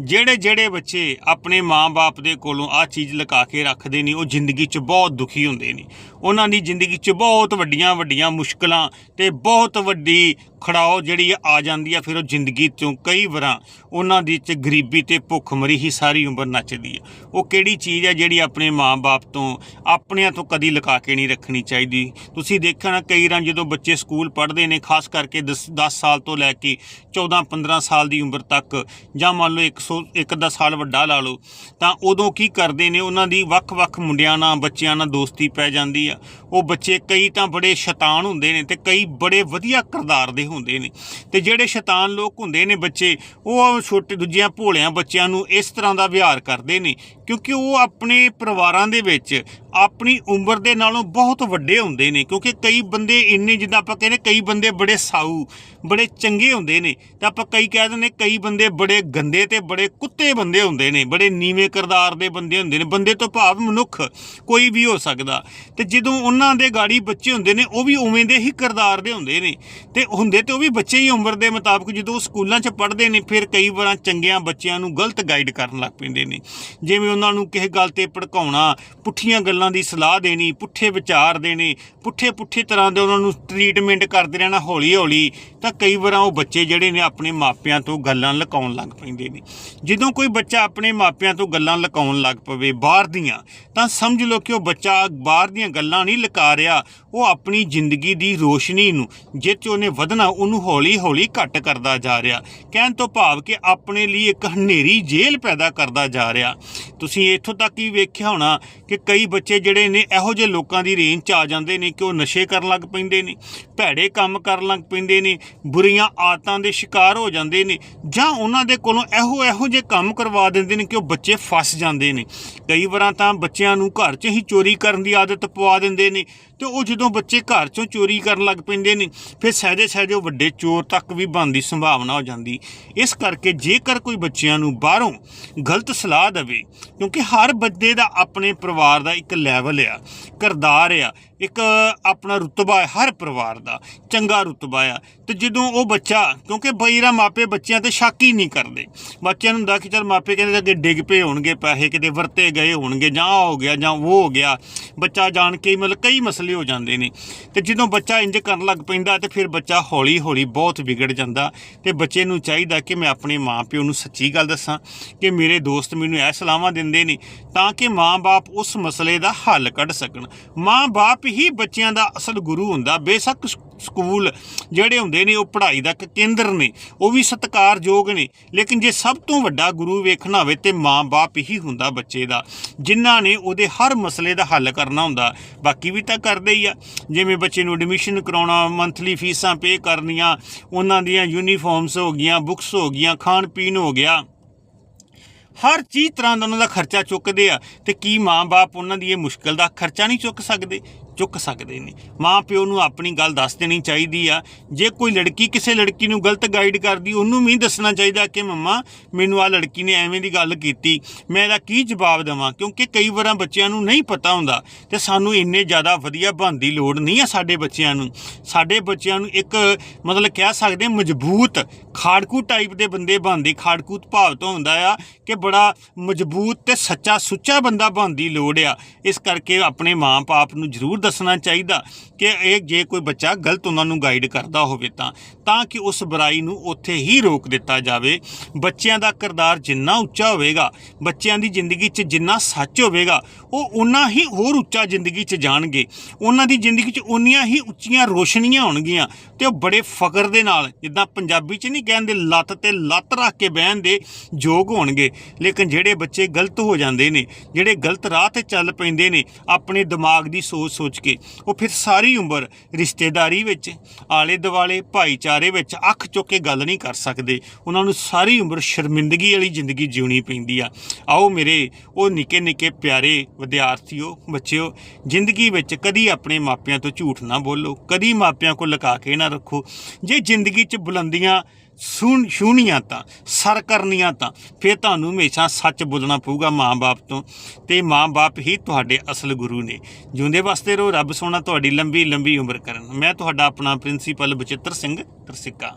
ਜਿਹੜੇ ਜਿਹੜੇ ਬੱਚੇ ਆਪਣੇ ਮਾਂ-ਬਾਪ ਦੇ ਕੋਲੋਂ ਆ ਚੀਜ਼ ਲੁਕਾ ਕੇ ਰੱਖਦੇ ਨੇ, ਉਹ ਜ਼ਿੰਦਗੀ 'ਚ ਬਹੁਤ ਦੁਖੀ ਹੁੰਦੇ ਨੇ। ਉਹਨਾਂ ਦੀ ਜ਼ਿੰਦਗੀ 'ਚ ਬਹੁਤ ਵੱਡੀਆਂ ਵੱਡੀਆਂ ਮੁਸ਼ਕਲਾਂ ਤੇ ਬਹੁਤ ਵੱਡੀ ਖੜਾਓ ਜਿਹੜੀ ਆ ਜਾਂਦੀ ਆ, ਫਿਰ ਉਹ ਜ਼ਿੰਦਗੀ 'ਚੋਂ ਕਈ ਵਾਰਾਂ ਉਹਨਾਂ ਦੀ 'ਚ ਗਰੀਬੀ ਤੇ ਭੁੱਖਮਰੀ ਹੀ ਸਾਰੀ ਉਮਰ ਨੱਚਦੀ ਆ। ਉਹ ਕਿਹੜੀ ਚੀਜ਼ ਆ ਜਿਹੜੀ ਆਪਣੇ ਮਾਂ-ਬਾਪ ਤੋਂ ਆਪਣਿਆਂ ਤੋਂ ਕਦੀ ਲੁਕਾ ਕੇ ਨਹੀਂ ਰੱਖਣੀ ਚਾਹੀਦੀ? ਤੁਸੀਂ ਦੇਖਿਆ ਨਾ, ਕਈ ਵਾਰ ਜਦੋਂ ਬੱਚੇ ਸਕੂਲ ਪੜ੍ਹਦੇ ਨੇ, ਖਾਸ ਕਰਕੇ 10 ਸਾਲ ਤੋਂ ਲੈ ਕੇ 14-15 ਸਾਲ ਦੀ ਉਮਰ ਤੱਕ, ਜਾਂ ਮੰਨ ਲਓ 100 ਇੱਕ ਦਾ ਸਾਲ ਵੱਡਾ ਲਾ ਲਓ, ਤਾਂ ਉਦੋਂ ਕੀ ਕਰਦੇ ਨੇ? ਉਹਨਾਂ ਦੀ ਵੱਖ-ਵੱਖ ਮੁੰਡਿਆਂ ਨਾਲ, ਬੱਚਿਆਂ ਨਾਲ ਦੋਸਤੀ ਪੈ ਜਾਂਦੀ ਆ। ਉਹ ਬੱਚੇ ਕਈ ਤਾਂ ਬੜੇ ਸ਼ੈਤਾਨ ਹੁੰਦੇ ਨੇ ਤੇ ਕਈ ਬੜੇ ਵਧੀਆ ਕਿਰਦਾਰ ਦੇ ਹੁੰਦੇ ਨੇ। ਤੇ ਜਿਹੜੇ ਸ਼ੈਤਾਨ ਲੋਕ ਹੁੰਦੇ ਨੇ ਬੱਚੇ, ਉਹ ਛੋਟੇ ਦੂਜਿਆਂ ਭੋਲਿਆਂ ਬੱਚਿਆਂ ਨੂੰ ਇਸ ਤਰ੍ਹਾਂ ਦਾ ਵਿਹਾਰ ਕਰਦੇ ਨੇ ਕਿਉਂਕਿ ਉਹ ਆਪਣੇ ਪਰਿਵਾਰਾਂ ਦੇ ਵਿੱਚ ਆਪਣੀ ਉਮਰ ਦੇ ਨਾਲੋਂ ਬਹੁਤ ਵੱਡੇ ਹੁੰਦੇ ਨੇ, ਕਿਉਂਕਿ ਕਈ ਬੰਦੇ ਇੰਨੇ, ਜਿੱਦਾਂ ਆਪਾਂ ਕਹਿੰਦੇ ਕਈ ਬੰਦੇ ਬੜੇ ਸਾਊ, ਬੜੇ ਚੰਗੇ ਹੁੰਦੇ ਨੇ, ਤਾਂ ਆਪਾਂ ਕਈ ਕਹਿ ਦਿੰਦੇ ਕਈ ਬੰਦੇ ਬੜੇ ਗੰਦੇ ਤੇ ਬੜੇ ਕੁੱਤੇ ਬੰਦੇ ਹੁੰਦੇ ਨੇ, ਬੜੇ ਨੀਵੇਂ ਕਿਰਦਾਰ ਦੇ ਬੰਦੇ ਹੁੰਦੇ ਨੇ, ਬੰਦੇ ਤੋਂ ਭਾਵ ਮਨੁੱਖ ਕੋਈ ਵੀ ਹੋ ਸਕਦਾ। ਤੇ ਜਦੋਂ ਉਹਨਾਂ ਦੇ ਗਾੜੀ ਬੱਚੇ ਹੁੰਦੇ ਨੇ, ਉਹ ਵੀ ਉਵੇਂ ਦੇ ਹੀ ਕਿਰਦਾਰ ਦੇ ਹੁੰਦੇ ਨੇ। ਤੇ ਹੁੰਦੇ ਤੇ ਉਹ ਵੀ ਬੱਚੇ ਹੀ ਉਮਰ ਦੇ ਮੁਤਾਬਕ ਜਦੋਂ ਉਹ ਸਕੂਲਾਂ 'ਚ ਪੜ੍ਹਦੇ ਨੇ, ਫਿਰ ਕਈ ਵਾਰਾਂ ਚੰਗਿਆਂ ਬੱਚਿਆਂ ਨੂੰ ਗਲਤ ਗਾਈਡ ਕਰਨ ਲੱਗ ਪੈਂਦੇ ਨੇ। ਜਿਵੇਂ ਉਹਨਾਂ ਨੂੰ ਕਿਸੇ ਗੱਲ ਤੇ ਭੜਕਾਉਣਾ, ਪੁੱਠੀਆਂ ਗੱਲਾਂ ਦੀ ਸਲਾਹ ਦੇਣੀ, ਪੁੱਠੇ ਵਿਚਾਰ ਦੇਣੇ ਪੁੱਠੇ ਪੁੱਠੇ ਤਰ੍ਹਾਂ ਦੇ ਉਹਨਾਂ ਨੂੰ ਟ੍ਰੀਟਮੈਂਟ ਕਰਦੇ ਰਹਿਣਾ ਹੌਲੀ ਹੌਲੀ ਤਾਂ ਕਈ ਵਾਰਾਂ ਉਹ ਬੱਚੇ ਜਿਹੜੇ ਨੇ ਆਪਣੇ ਮਾਪਿਆਂ ਤੋਂ ਗੱਲਾਂ ਲੁਕਾਉਣ ਲੱਗ ਪੈਂਦੇ ਨੇ। ਜਦੋਂ ਕੋਈ ਬੱਚਾ ਆਪਣੇ ਮਾਪਿਆਂ ਤੋਂ ਗੱਲਾਂ ਲੁਕਾਉਣ ਲੱਗ ਪਵੇ ਬਾਹਰ ਦੀਆਂ, ਤਾਂ ਸਮਝ ਲਓ ਕਿ ਉਹ ਬੱਚਾ ਬਾਹਰ ਦੀਆਂ ਗੱਲਾਂ ਨਹੀਂ ਲਕਾ ਰਿਹਾ, ਉਹ ਆਪਣੀ ਜ਼ਿੰਦਗੀ ਦੀ ਰੋਸ਼ਨੀ ਨੂੰ, ਜਿਹ ਉਹਨੇ ਵਧਣਾ, ਉਹਨੂੰ ਹੌਲੀ ਹੌਲੀ ਘੱਟ ਕਰਦਾ ਜਾ ਰਿਹਾ। ਕਹਿਣ ਤੋਂ ਭਾਵ ਕਿ ਆਪਣੇ ਲਈ ਇੱਕ ਹਨੇਰੀ ਜੇਲ੍ਹ ਪੈਦਾ ਕਰਦਾ ਜਾ ਰਿਹਾ। ਤੁਸੀਂ ਇੱਥੋਂ ਤੱਕ ਹੀ ਵੇਖਿਆ ਹੋਣਾ ਕਿ ਕਈ ਬੱਚੇ ਜਿਹੜੇ ਨੇ ਇਹੋ ਜਿਹੇ ਲੋਕਾਂ ਦੀ ਰੇਂਜ 'ਚ ਆ ਜਾਂਦੇ ਨੇ ਕਿ ਉਹ ਨਸ਼ੇ ਕਰਨ ਲੱਗ ਪੈਂਦੇ ਨੇ, ਭੈੜੇ ਕੰਮ ਕਰਨ ਲੱਗ ਪੈਂਦੇ ਨੇ, ਬੁਰੀਆਂ ਆਦਤਾਂ ਦੇ ਸ਼ਿਕਾਰ ਹੋ ਜਾਂਦੇ ਨੇ, ਜਾਂ ਉਹਨਾਂ ਦੇ ਕੋਲੋਂ ਇਹੋ ਇਹੋ ਜਿਹੇ ਕੰਮ ਕਰਵਾ ਦਿੰਦੇ ਨੇ ਕਿ ਉਹ ਬੱਚੇ ਫਸ ਜਾਂਦੇ ਨੇ। ਕਈ ਵਾਰਾਂ ਤਾਂ ਬੱਚਿਆਂ ਨੂੰ ਘਰ 'ਚ ਹੀ ਚੋਰੀ ਕਰਨ ਦੀ ਆਦਤ ਪਵਾ ਦਿੰਦੇ ਨੇ ਤੇ ਉਹ ਜਦੋਂ ਬੱਚੇ ਘਰ 'ਚੋਂ ਚੋਰੀ ਕਰਨ ਲੱਗ ਪੈਂਦੇ ਨੇ, ਫਿਰ ਸਹਿਜੇ ਸਹਿਜੇ ਉਹ ਵੱਡੇ ਚੋਰ ਤੱਕ ਵੀ ਬਣਨ ਦੀ ਸੰਭਾਵਨਾ ਹੋ ਜਾਂਦੀ। ਇਸ ਕਰਕੇ ਜੇਕਰ ਕੋਈ ਬੱਚਿਆਂ ਨੂੰ ਬਾਹਰੋਂ ਗਲਤ ਸਲਾਹ ਦੇਵੇ, ਕਿਉਂਕਿ ਹਰ ਬੰਦੇ ਦਾ ਆਪਣੇ ਪਰਿਵਾਰ ਦਾ ਇੱਕ ਲੈਵਲ ਆ, ਕਿਰਦਾਰ ਆ, ਇੱਕ ਆਪਣਾ ਰੁਤਬਾ ਹੈ ਹਰ ਪਰਿਵਾਰ ਦਾ, ਚੰਗਾ ਰੁਤਬਾ ਆ। ਤੇ ਜਦੋਂ ਉਹ ਬੱਚਾ, ਕਿਉਂਕਿ ਬਈਰਾ ਮਾਪੇ ਬੱਚਿਆਂ ਤੇ ਸ਼ੱਕ ਹੀ ਨਹੀਂ ਕਰਦੇ। ਬੱਚਿਆਂ ਨੂੰ ਹੁੰਦਾ ਕਿ ਚਲ ਮਾਪੇ ਕਹਿੰਦੇ ਅੱਗੇ ਡਿੱਗ ਪਏ ਹੋਣਗੇ, ਪੈਸੇ ਕਿਤੇ ਵਰਤੇ ਗਏ ਹੋਣਗੇ, ਜਾਂ ਆਹ ਹੋ ਗਿਆ, ਜਾਂ ਉਹ ਹੋ ਗਿਆ। ਬੱਚਾ ਜਾਣ ਕੇ ਮਤਲਬ ਕਈ ਮਸਲੇ ਹੋ ਜਾਂਦੇ ਨੇ। ਤੇ ਜਦੋਂ ਬੱਚਾ ਇੰਜ ਕਰਨ ਲੱਗ ਪੈਂਦਾ ਤੇ ਫਿਰ ਬੱਚਾ ਹੌਲੀ ਹੌਲੀ ਬਹੁਤ ਵਿਗੜ ਜਾਂਦਾ। ਤੇ ਬੱਚੇ ਨੂੰ ਚਾਹੀਦਾ ਕਿ ਮੈਂ ਆਪਣੇ ਮਾਪਿਓ ਨੂੰ ਸੱਚੀ ਗੱਲ ਦੱਸਾਂ ਕਿ ਮੇਰੇ ਦੋਸਤ ਮੈਨੂੰ ਇਹ ਸਲਾਹਾਂ ਦਿੰਦੇ ਨੇ ਤਾਂ ਕਿ ਮਾਂ-ਬਾਪ ਉਸ ਮਸਲੇ ਦਾ ਹੱਲ ਕੱਢ ਸਕਣ। ਮਾਂ-ਬਾਪ ਹੀ ਬੱਚਿਆਂ ਦਾ ਅਸਲ ਗੁਰੂ ਹੁੰਦਾ। ਬੇਸ਼ੱਕ ਸਕੂਲ ਜਿਹੜੇ ਹੁੰਦੇ ਨੇ ਉਹ ਪੜ੍ਹਾਈ ਦਾ ਇੱਕ ਕੇਂਦਰ ਨੇ, ਉਹ ਵੀ ਸਤਿਕਾਰਯੋਗ ਨੇ। ਲੇਕਿਨ ਜੇ ਸਭ ਤੋਂ ਵੱਡਾ ਗੁਰੂ ਵੇਖਣਾ ਹੋਵੇ ਤੇ ਮਾਂ-ਬਾਪ ਹੀ ਹੁੰਦਾ ਬੱਚੇ ਦਾ, ਜਿਨ੍ਹਾਂ ਨੇ ਉਹਦੇ ਹਰ ਮਸਲੇ ਦਾ ਹੱਲ ਕਰਨਾ ਹੁੰਦਾ, ਬਾਕੀ ਵੀ ਤਾਂ ਕਰਦੇ ਹੀ ਆ। ਜਿਵੇਂ ਬੱਚੇ ਨੂੰ ਐਡਮਿਸ਼ਨ ਕਰਾਉਣਾ ਮੰਥਲੀ ਫੀਸਾਂ ਪੇ ਕਰਨੀਆਂ, ਉਹਨਾਂ ਦੀਆਂ ਯੂਨੀਫਾਰਮਸ ਹੋ ਗਈਆਂ ਬੁੱਕਸ ਹੋ ਗਈਆਂ ਖਾਣ ਪੀਣ ਹੋ ਗਿਆ। ਹਰ ਚੀਜ਼ ਤਰ੍ਹਾਂ ਦਾ ਉਹਨਾਂ ਦਾ ਖਰਚਾ ਚੁੱਕਦੇ ਆ, ਤੇ ਕੀ ਮਾਂ-ਬਾਪ ਉਹਨਾਂ ਦੀ ਇਹ ਮੁਸ਼ਕਲ ਦਾ ਖਰਚਾ ਨਹੀਂ ਚੁੱਕ ਸਕਦੇ? ਚੁੱਕ ਸਕਦੇ ਨੇ। ਮਾਂ ਪਿਓ ਨੂੰ ਆਪਣੀ ਗੱਲ ਦੱਸ ਦੇਣੀ ਚਾਹੀਦੀ ਆ। ਜੇ ਕੋਈ ਲੜਕੀ ਕਿਸੇ ਲੜਕੀ ਨੂੰ ਗਲਤ ਗਾਈਡ ਕਰਦੀ, ਉਹਨੂੰ ਵੀ ਦੱਸਣਾ ਚਾਹੀਦਾ ਕਿ, ਮੰਮਾ, ਮੈਨੂੰ ਆ ਲੜਕੀ ਨੇ ਐਵੇਂ ਦੀ ਗੱਲ ਕੀਤੀ। ਮੈਂ ਇਹਦਾ ਕੀ ਜਵਾਬ ਦੇਵਾਂ? ਕਿਉਂਕਿ ਕਈ ਵਾਰਾਂ ਬੱਚਿਆਂ ਨੂੰ ਨਹੀਂ ਪਤਾ ਹੁੰਦਾ ਤੇ ਸਾਨੂੰ ਇੰਨੇ ਜ਼ਿਆਦਾ ਵਧੀਆ ਬਣਨ ਦੀ ਲੋੜ ਨਹੀਂ ਆ ਸਾਡੇ ਬੱਚਿਆਂ ਨੂੰ। ਸਾਡੇ ਬੱਚਿਆਂ ਨੂੰ ਇੱਕ ਮਤਲਬ ਕਹਿ ਸਕਦੇ ਮਜ਼ਬੂਤ ਖਾੜਕੂ ਟਾਈਪ ਦੇ ਬੰਦੇ ਬਣਦੀ ਖਾੜਕੂ ਭਾਵ ਤੋਂ ਹੁੰਦਾ ਆ ਕਿ ਬੜਾ ਮਜ਼ਬੂਤ ਤੇ ਸੱਚਾ ਸੁੱਚਾ ਬੰਦਾ ਬਣਨ ਲੋੜ ਆ। ਇਸ ਕਰਕੇ ਆਪਣੇ ਮਾਂ-ਬਾਪ ਨੂੰ ਜ਼ਰੂਰ ਦੱਸਣਾ ਚਾਹੀਦਾ ਕਿ ਇਹ ਜੇ ਕੋਈ ਬੱਚਾ ਗਲਤ ਉਹਨਾਂ ਨੂੰ ਗਾਈਡ ਕਰਦਾ ਹੋਵੇ ਤਾਂ ਤਾਂ ਕਿ ਉਸ ਬੁਰਾਈ ਨੂੰ ਉੱਥੇ ਹੀ ਰੋਕ ਦਿੱਤਾ ਜਾਵੇ। ਬੱਚਿਆਂ ਦਾ ਕਿਰਦਾਰ ਜਿੰਨਾ ਉੱਚਾ ਹੋਵੇਗਾ, ਬੱਚਿਆਂ ਦੀ ਜ਼ਿੰਦਗੀ 'ਚ ਜਿੰਨਾ ਸੱਚ ਹੋਵੇਗਾ, ਉਹ ਉਨਾ ਹੀ ਹੋਰ ਉੱਚਾ ਜ਼ਿੰਦਗੀ 'ਚ ਜਾਣਗੇ। ਉਹਨਾਂ ਦੀ ਜ਼ਿੰਦਗੀ 'ਚ ਉਨੀਆਂ ਹੀ ਉੱਚੀਆਂ ਰੋਸ਼ਨੀਆਂ ਹੋਣਗੀਆਂ ਤੇ ਉਹ ਬੜੇ ਫਕਰ ਦੇ ਨਾਲ, ਜਿੱਦਾਂ ਪੰਜਾਬੀ 'ਚ ਨਹੀਂ ਕਹਿੰਦੇ ਲੱਤ ਤੇ ਲੱਤ ਰੱਖ ਕੇ ਬਹਿਣ ਦੇ ਯੋਗ ਹੋਣਗੇ। ਲੇਕਿਨ ਜਿਹੜੇ ਬੱਚੇ ਗਲਤ ਹੋ ਜਾਂਦੇ ਨੇ, ਜਿਹੜੇ ਗਲਤ ਰਾਹ ਤੇ ਚੱਲ ਪੈਂਦੇ ਨੇ, ਆਪਣੇ ਦਿਮਾਗ ਦੀ ਸੋਚ ਸੋਚ ਕੇ ਉਹ ਫਿਰ ਸਾਰੀ ਉਮਰ ਰਿਸ਼ਤੇਦਾਰੀ ਵਿੱਚ ਆਲੇ ਦੁਆਲੇ ਭਾਈਚਾਰੇ ਵਿੱਚ ਅੱਖ ਚੁੱਕ ਕੇ ਗੱਲ ਨਹੀਂ ਕਰ ਸਕਦੇ। ਉਹਨਾਂ ਨੂੰ ਸਾਰੀ ਉਮਰ ਸ਼ਰਮਿੰਦਗੀ ਵਾਲੀ ਜ਼ਿੰਦਗੀ ਜਿਉਣੀ ਪੈਂਦੀ ਆ। ਆਓ ਮੇਰੇ, ਉਹ ਨਿੱਕੇ ਨਿੱਕੇ ਪਿਆਰੇ ਵਿਦਿਆਰਥੀਓ, ਬੱਚਿਓ, ਜ਼ਿੰਦਗੀ ਵਿੱਚ ਕਦੀ ਆਪਣੇ ਮਾਪਿਆਂ ਤੋਂ ਝੂਠ ਨਾ ਬੋਲੋ। ਕਦੀ ਮਾਪਿਆਂ ਕੋਲ ਲੁਕਾ ਕੇ ਨਾ ਰੱਖੋ। ਜੇ ਜ਼ਿੰਦਗੀ 'ਚ ਬੁਲੰਦੀਆਂ ਸੁਣ, ਛੂਹਣੀਆਂ ਤਾਂ, ਸਰ ਕਰਨੀਆਂ ਤਾਂ, ਫਿਰ ਤੁਹਾਨੂੰ ਹਮੇਸ਼ਾ ਸੱਚ ਬੋਲਣਾ ਪਊਗਾ ਮਾਂ-ਬਾਪ ਤੋਂ ਤੇ ਮਾਂ-ਬਾਪ ਹੀ ਤੁਹਾਡੇ ਅਸਲ ਗੁਰੂ ਨੇ। ਜਿਉਂਦੇ ਵਾਸਤੇ ਰਹੋ, ਰੱਬ ਸੋਨਾ ਤੁਹਾਡੀ ਲੰਬੀ ਲੰਬੀ ਉਮਰ ਕਰਨ। ਮੈਂ ਤੁਹਾਡਾ ਆਪਣਾ ਪ੍ਰਿੰਸੀਪਲ ਬਚਿੱਤਰ ਸਿੰਘ, ਤਰਸਿੱਕਾ।